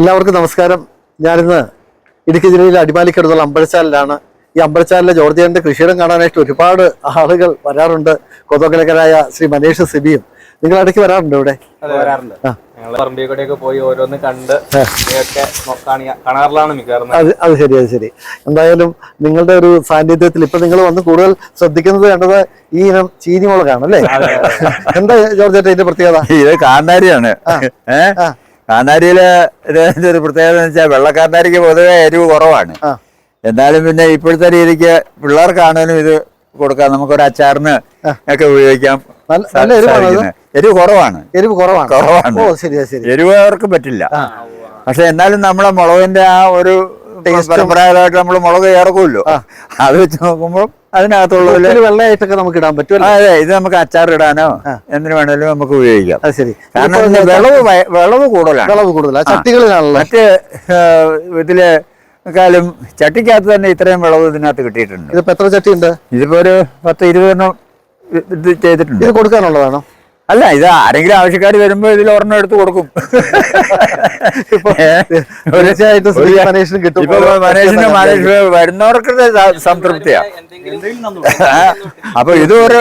എല്ലാവർക്കും നമസ്കാരം. ഞാനിന്ന് ഇടുക്കി ജില്ലയിലെ അടിമാലിക്കടുത്തുള്ള അമ്പഴച്ചാലിലാണ് ഈ അമ്പഴച്ചാലിലെ ജോർജിയന്റെ കൃഷിയിടം കാണാനായിട്ട് ഒരുപാട് ആളുകൾ വരാറുണ്ട്. കൊതോക്കലക്കരായ ശ്രീ മനേഷ് സിബിയും. നിങ്ങൾ ഇടയ്ക്ക് വരാറുണ്ട് ഇവിടെ? അത് അത് ശരി അത് ശരി. എന്തായാലും നിങ്ങളുടെ ഒരു സാന്നിധ്യത്തിൽ ഇപ്പൊ നിങ്ങൾ വന്ന് കൂടുതൽ ശ്രദ്ധിക്കുന്നത് കണ്ടത് ഈ ഇനം ചീനി മുളകാണ് അല്ലേ എന്താ ജോർജേട്ട ഇതിന്റെ പ്രത്യേകത? ഇത് കാന്താരിയാണ്. കാന്താരിയിൽ ഒരു പ്രത്യേകത എന്ന് വെച്ചാൽ വെള്ളക്കാന്താരിക്ക് പൊതുവെ എരിവ് കുറവാണ്. എന്നാലും പിന്നെ ഇപ്പോഴത്തെ രീതിക്ക് പിള്ളേർക്കാണേലും ഇത് കൊടുക്കാം. നമുക്കൊരു അച്ചാറിന് ഒക്കെ ഉപയോഗിക്കാം. എരിവ് കുറവാണ്. എരിവ് കുറവാണ്. കുറവാണ്. എരിവ് അവർക്ക് പറ്റില്ല. പക്ഷെ എന്നാലും നമ്മളെ മുളകിന്റെ ആ ഒരു പരമ്പരാഗതമായിട്ട് നമ്മൾ മുളക് ചേർക്കുമല്ലോ അത് വെച്ച് നോക്കുമ്പോൾ അതിനകത്തുള്ള വെള്ളമായിട്ടൊക്കെ നമുക്ക് ഇടാൻ പറ്റും അതെ ഇത് നമുക്ക് അച്ചാർ ഇടാനോ എന്തിനു വേണേലും നമുക്ക് ഉപയോഗിക്കാം. അത് ശരി. കാരണം വിളവ് വിളവ് കൂടുതലാണ്. വിളവ് കൂടുതലാണ് ചട്ടികളിലാണല്ലോ. മറ്റ് ഇതിൽ കാലം ചട്ടിക്കകത്ത് തന്നെ ഇത്രയും വിളവ് ഇതിനകത്ത് കിട്ടിയിട്ടുണ്ട്. ഇതിപ്പോ എത്ര ചട്ടി ഉണ്ട് ഇതിപ്പോ ഒരു പത്ത് ഇരുപതെണ്ണം ഇത് ചെയ്തിട്ടുണ്ട്. ഇത് കൊടുക്കാനുള്ളതാണോ? അല്ല ഇത് ആരെങ്കിലും ആവശ്യക്കാർ വരുമ്പോ ഇതിൽ ഒരെണ്ണം എടുത്ത് കൊടുക്കും. മനേഷിന് മനേഷ് വരുന്നവർക്ക് സംതൃപ്തിയാ. അപ്പൊ ഇത് ഒരു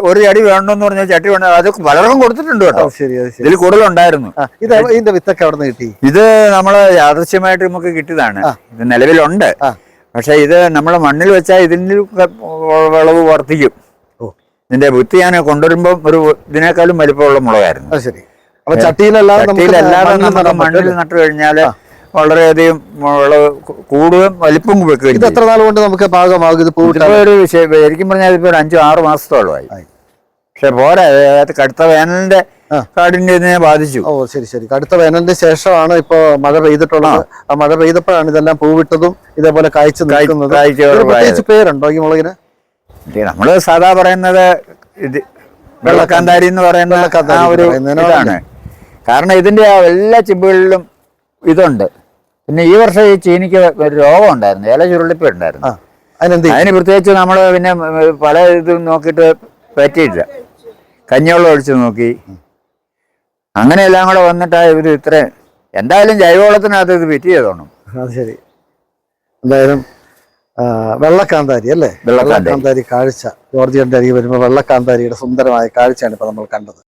ഒരു- ചടി വേണമെന്ന് പറഞ്ഞാൽ ചട്ടി വേണം അത് പലർക്കും കൊടുത്തിട്ടുണ്ട് കേട്ടോ. ഇതിൽ കൂടുതലുണ്ടായിരുന്നു. ഇത് ഇതിന്റെ വിത്തൊക്കെ അവിടെ നിന്ന് കിട്ടി? ഇത് നമ്മൾ യാദൃശ്യമായിട്ട് നമുക്ക് കിട്ടിയതാണ്. ഇത് നിലവിലുണ്ട്. പക്ഷെ ഇത് നമ്മളെ മണ്ണിൽ വെച്ചാൽ ഇതിന് വിളവ് വർദ്ധിക്കും. ഇതിന്റെ വിത്ത് ഞാൻ കൊണ്ടുവരുമ്പോൾ ഒരു ഇതിനേക്കാളും വലിപ്പമുള്ള മുളകായിരുന്നു. അത് ശരി. അപ്പൊ ചട്ടിയിലല്ലാതെ മണ്ണിൽ നമുക്ക് നട്ടു കഴിഞ്ഞാൽ വളരെയധികം വിളവ് കൂടുകയും വലിപ്പം വെക്കുകയും ഇത് എത്ര നാൾ കൊണ്ട് നമുക്ക് പാകമാകും? ഇത് ഒരു ശരിക്കും പറഞ്ഞാൽ ഇപ്പൊ ഒരു അഞ്ചോ ആറ് മാസത്തോളമായി. പക്ഷെ പോരാ കടുത്ത വേനലിന്റെ കാടിന്റെ ഇതിനെ ബാധിച്ചു. ഓ ശരി ശരി. കടുത്ത വേനലിന്റെ ശേഷമാണ് ഇപ്പൊ മഴ പെയ്തിട്ടുള്ളത്. ആ. മഴ പെയ്തപ്പോഴാണ് ഇതെല്ലാം പൂവിട്ടതും ഇതേപോലെ കായ്ച്ചു നിൽക്കുന്നത്. പേരുണ്ടോ ഈ മുളകിന്? നമ്മൾ സാധാ പറയുന്നത് ഇത് വെള്ളക്കാന്താരി എന്ന് പറയുന്ന ആ ഒരു ഇതാണ്. കാരണം ഇതിന്റെ ആ എല്ലാ ചിമ്പുകളിലും ഇതുണ്ട്. പിന്നെ ഈ വർഷം ഈ ചീനിക്ക് ഒരു രോഗം ഉണ്ടായിരുന്നു. ഇല ചുരുളിപ്പ് ഉണ്ടായിരുന്നു? അതിന് പ്രത്യേകിച്ച് നമ്മൾ പിന്നെ പല ഇതും നോക്കിയിട്ട് പറ്റിയില്ല കഞ്ഞിവെള്ളം ഒഴിച്ച് നോക്കി. അങ്ങനെ എല്ലാം കൂടെ വന്നിട്ടാ ഇവർ ഇത്രയും എന്തായാലും ജൈവവളത്തിനകത്ത് ഇത് ഫിറ്റ് ചെയ്തോണം. അത് ശരി. എന്തായാലും വെള്ളക്കാന്താരി അല്ലേ? വെള്ളക്കാന്താരി. കാഴ്ച. ജോർജിയന്റെ അരികെ വരുമ്പോൾ വെള്ളക്കാന്താരിയുടെ സുന്ദരമായ കാഴ്ചയാണ് ഇപ്പൊ നമ്മൾ കണ്ടത്.